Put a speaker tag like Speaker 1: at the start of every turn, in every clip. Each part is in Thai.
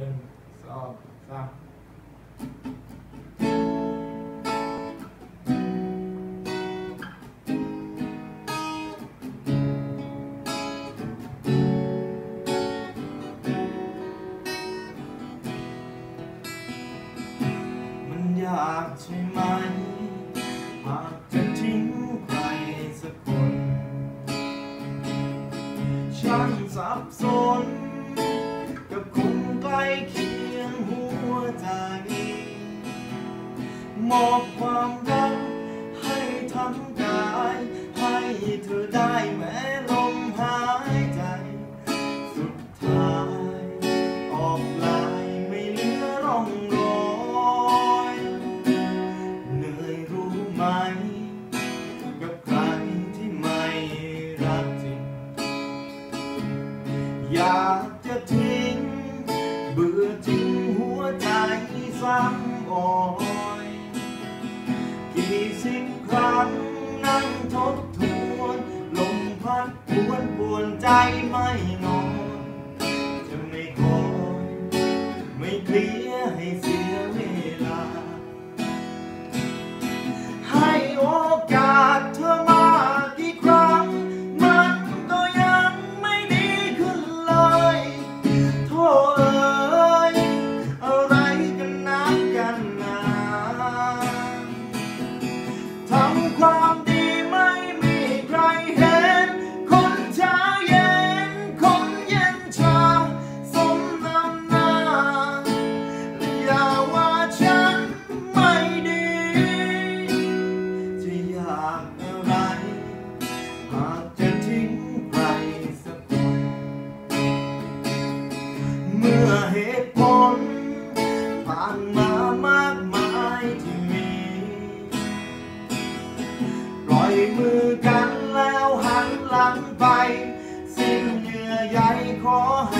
Speaker 1: นึ่งสองสามมันยากใช่ไหมหากจะทิ้งใครสักคนช่างสับสน เคียงหัวใจ มอบความรักให้ทั้งกาย ให้เธอได้แม้ลมหาย ซ้ำบ่อยกี่สิบครั้งนั่งทบทวนลมพัดปวนปวนใจไม่นอน จะไม่คอยไม่เคลียร์ให้สิ้น ทำความดีไม่มีใครเห็น คนช้าเย็น คนเย็นชาสมน้ำหน้าอย่าว่าฉันไม่ดี จะอยากอะไร หากจะทิ้งใครสักคน เมื่อเหตุ มือกันแล้วหันหลังไป สิ้นเหยื่อใยขอให้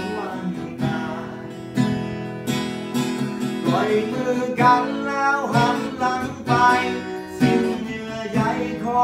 Speaker 1: ำไว้จนวันตาปล่อยมือกันแล้วหันหลังไป สิ้นเยื่อใยขอ